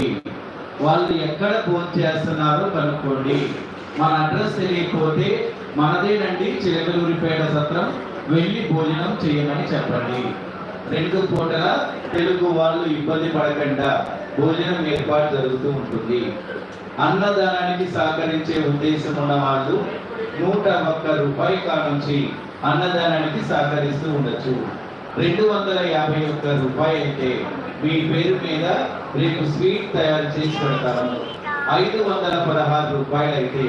కనుక్కోండి. వాళ్ళు ఎక్కడ ఫోన్ చేస్తున్నారో కనుక్కోండి. మన అడ్రస్ తెలియకపోతే మనదేనండి చిలకలూరిపేట సత్రం. వెళ్ళి భోజనం చేయమని చెప్పండి. రెండు పూటల తెలుగు వాళ్ళు ఇబ్బంది పడకుండా భోజనం ఏర్పాటు జరుగుతూ ఉంటుంది. అన్నదానానికి సహకరించే ఉద్దేశం ఉన్న వాళ్ళు నూట ఒక్క రూపాయి కానుంచి అన్నదానానికి సహకరిస్తూ ఉండొచ్చు. రెండు వందల యాభై ఒక్క రూపాయి అయితే మీ పేరు మీద రేపు స్వీట్ తయారు చేసి పెడతాము ఐదు వందల పదహారు రూపాయలు అయితే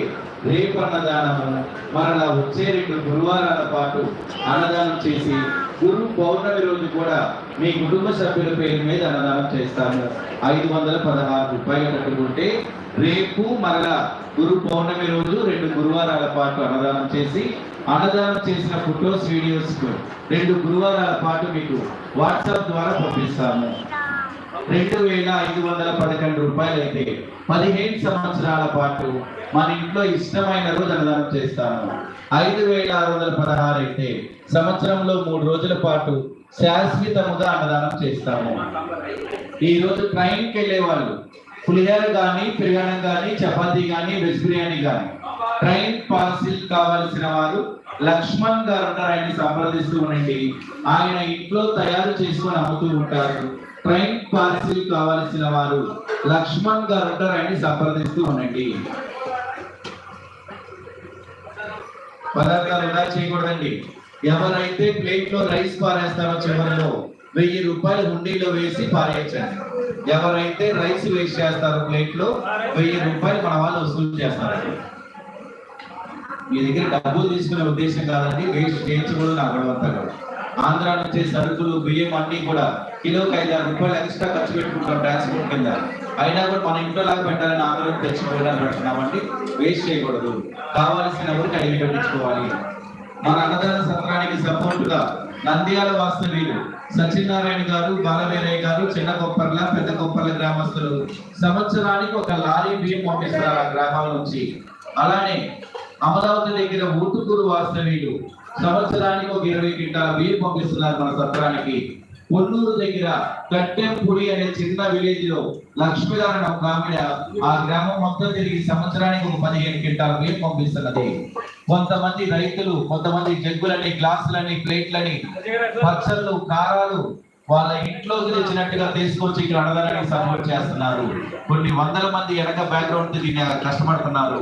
రేపు అన్నదానము మరలా వచ్చే రెండు గురువారాల పాటు అన్నదానం చేసి గురు పౌర్ణమి రోజు కూడా మీ కుటుంబ సభ్యుల పేరు మీద అన్నదానం చేస్తాము ఐదు వందల పదహారు రూపాయలు కట్టుకుంటే రేపు మరలా గురు పౌర్ణమి రోజు రెండు గురువారాల పాటు అన్నదానం చేసి అన్నదానం చేసిన ఫొటోస్ వీడియోస్ రెండు గురువారాల పాటు మీకు వాట్సాప్ ద్వారా పంపిస్తాము. రెండు వేల ఐదు వందల పదకొండు రూపాయలు అయితే పదిహేను సంవత్సరాల పాటు మన ఇంట్లో ఇష్టమైన రోజు అన్నదానం చేస్తాము. ఐదు వేల ఆరు వందల పదహారు అయితే సంవత్సరంలో మూడు రోజుల పాటు శాశ్వతముగా అన్నదానం చేస్తాము. ఈ రోజు ట్రైన్కి వెళ్ళే వాళ్ళు పులిహోర కానీ పెరుగన్నం కానీ చపాతీ కానీ వెజ్ బిర్యానీ కానీ ట్రైన్ పార్సిల్ కావాల్సిన వారు లక్ష్మణ్ గారు ఉన్నారు. ఆయన సంప్రదిస్తూ ఉండండి. ఆయన ఇంట్లో తయారు చేసుకొని అమ్ముతూ ఉంటారు. ట్రైన్ పార్సిల్ కావాల్సిన వారు లక్ష్మణ్ గారు ఉంటారు ఆయన సంప్రదిస్తూ ఉండండి. పదార్థాలు ఎలా చేయకూడదండి. ఎవరైతే ప్లేట్లో రైస్ పారేస్తారో చివరిలో వెయ్యి రూపాయలు హుండీలో వేసి పారేయచ్చండి. ఎవరైతే రైస్ వేస్ట్ చేస్తారు ప్లేట్లో వెయ్యి రూపాయలు మన వాళ్ళు వసూలు చేస్తారండి. మీ దగ్గర డబ్బులు తీసుకునే ఉద్దేశం కాదండి వేస్ట్ చేయించకూడదు నా గొడవంతా కూడా ఆంధ్ర నుంచి సరుకులు బియ్యం అన్ని కూడా కిలోకి ఐదు ఆరు రూపాయలు ఎక్స్ట్రా ఖర్చు పెట్టుకుంటాం ట్రాన్స్పోర్ట్ కింద. అయినా కూడా మన ఇంట్లో లాగా పెట్టాలని ఆంధ్రం తెచ్చుకోవడానికి పెడుతున్నామండి వేస్ట్ చేయకూడదు. కావాల్సిన ఎవరికి అడిగి పెట్టించుకోవాలి. మన అన్నదాన సత్రానికి సపోర్ట్గా నంద్యాల వాస్తవ్యులు సత్యనారాయణ గారు బాలవీరయ్య గారు చిన్న కొప్పర్ల పెద్ద కొప్పర్ల గ్రామస్తులు. సంవత్సరానికి ఒక లారీ బియ్యం పంపిస్తారు ఆ గ్రామాల నుంచి. అలానే అమరావతి దగ్గర ఊటుకూరు వాస్తవ్యులు సంవత్సరానికి ఒక ఇరవై క్వింటాల బియ్యం పంపిస్తున్నారు మన సత్రానికి. కొల్లూరు దగ్గర కట్టెంపుడి అనే చిన్న విలేజ్లో లక్ష్మీనారాయణ ఒక ఆవిడ ఆ గ్రామం మొత్తం తిరిగి సంవత్సరానికి ఒక పదిహేను క్వింటాల బియ్యం పంపిస్తున్నది. కొంతమంది రైతులు కొంతమంది జగ్గులని గ్లాసులని ప్లేట్లని పచ్చళ్ళు కారాలు వాళ్ళ ఇంట్లోకి తెచ్చినట్టుగా తీసుకొచ్చి ఇక్కడ అన్నదానానికి సపోర్ట్ చేస్తున్నారు. కొన్ని వందల మంది వెనక బ్యాక్గ్రౌండ్ దీన్ని కష్టపడుతున్నారు.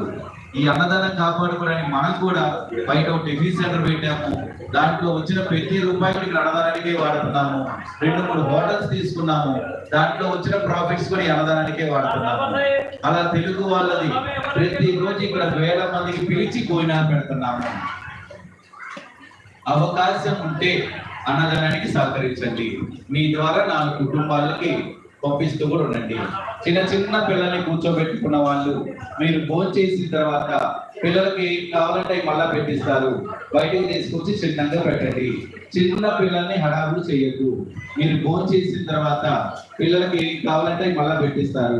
ఈ అన్నదానం కాపాడుకోవడానికి మనం కూడా బయట ఒక టిఫిన్ సెంటర్ పెట్టాము. దాంట్లో వచ్చిన ప్రతి రూపాయి ఇక్కడ అన్నదానానికే వాడుతున్నాము. రెండు మూడు హోటల్స్ తీసుకున్నాము. దాంట్లో వచ్చిన ప్రాఫిట్స్ కూడా ఈ అన్నదానానికే వాడుతున్నాము. అలా తెలుగు వాళ్ళది ప్రతి రోజు ఇక్కడ వేల మందికి పిలిచి పోయినా పెడుతున్నాము. అవకాశం ఉంటే అన్నదానానికి సహకరించండి. మీ ద్వారా నాలుగు కుటుంబాలకి పంపిస్తూ కూడా ఉండండి. చిన్న చిన్న పిల్లల్ని కూర్చోబెట్టుకున్న వాళ్ళు మీరు భోజనం చేసిన తర్వాత పిల్లలకి ఏం కావాలంటే మళ్ళా పెట్టిస్తారు. బయటకు తీసుకొచ్చి చిన్నగా పెట్టండి. చిన్న పిల్లల్ని హడావులు చేయొద్దు. మీరు భోజనం చేసిన తర్వాత పిల్లలకి ఏం కావాలంటే మళ్ళా పెట్టిస్తారు.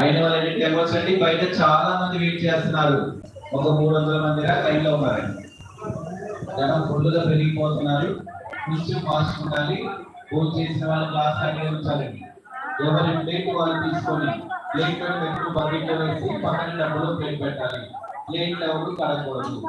అయిన వాళ్ళని తెలవచ్చండి బయట చాలా మంది వెయిట్ చేస్తున్నారు. ఒక మూడు వందల మంది లైన్లో ఉన్నారు. జనం ఫుల్గా పెరిగిపోతున్నారు. నిత్యం ఫాస్ట్ ఉండాలి. ఫోన్ చేసిన వాళ్ళు క్లాస్ అనే ఉంచాలండి ఎవరి ప్లేట్ వాళ్ళు తీసుకొని ప్లేట్ పెట్టు బకెట్ వేసి పక్కన డబ్బులు ప్లేట్ పెట్టాలి. ప్లేట్ ఎవరు కడకూడదు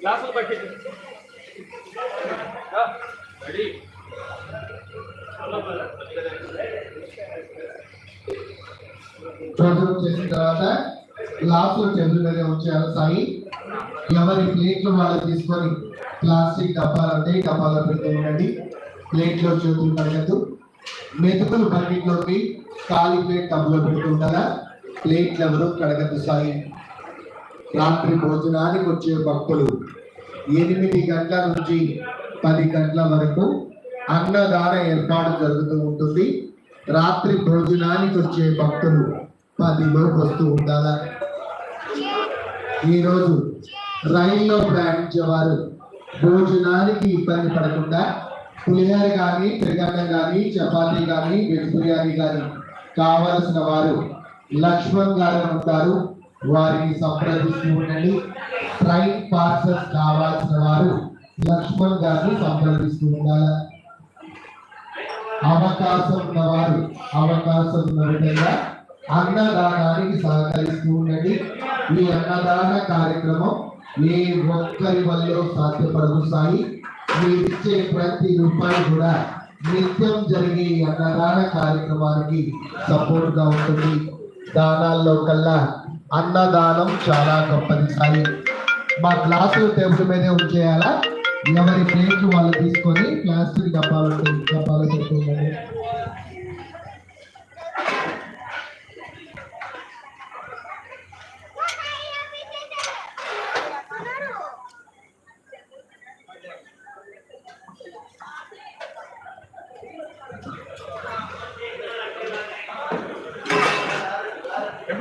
గ్లాసులు పట్టింది రెడీ. భోజనం చేసిన తర్వాత గ్లాసులు టేబుల్ ఉంచారు సాయి. ఎవరి ప్లేట్లు వాళ్ళు తీసుకొని ప్లాస్టిక్ డబ్బాలు అంటే డబ్బాలో పెట్టి ఉండండి. ప్లేట్లో చేతులు పడగద్దు మెతుకులు బకెట్లోకి ఖాళీ ప్లేట్ టబ్లో పెట్టుకుంటారా? ప్లేట్లు ఎవరు కడగద్దు సాయి. రాత్రి భోజనానికి వచ్చే భక్తులు ఎనిమిది గంటల నుంచి పది గంటల వరకు అన్నదాన ఏర్పాటు జరుగుతూ ఉంటుంది. రాత్రి భోజనానికి వచ్చే భక్తులు పదిలోకి వస్తూ ఉండాలా ఈరోజు రైల్లో ప్రయాణించే వారు భోజనానికి ఇబ్బంది పడకుండా పులిహోర కానీ త్రిగన్నం కానీ చపాతి కానీ వెజ్ బిర్యానీ కానీ కావలసిన వారు లక్ష్మణ్ గారు ఉంటారు. వారిని సంప్రదిస్తూ ఉండండి. ట్రైన్ పార్సల్స్ కావాల్సిన వారు లక్ష్మణ్ గారిని సంప్రదిస్తూ ఉండాలి. అవకాశం ఉన్నవారు అవకాశం ఉన్న విధంగా అన్నదానానికి సహకరిస్తూ ఉండండి. ఈ అన్నదాన కార్యక్రమం ఏ ఒక్కరి వల్ల సాధ్యపడదు సాయి. మీరిచ్చే ప్రతి రూపాయి కూడా నిత్యం జరిగే అన్నదాన కార్యక్రమానికి సపోర్ట్గా ఉంటుంది. దానాల్లో కల్లా అన్నదానం చాలా గొప్పది మా గ్లాసులు టేబుల్ మీదే ఉంచేయాలా? ఎవరి ప్లేట్లు వాళ్ళు తీసుకొని ప్లాస్టిక్ డబ్బాలు డబ్బాలు పెట్టుకోండి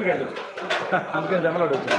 అందుకని అందుకే జమలాడు వచ్చా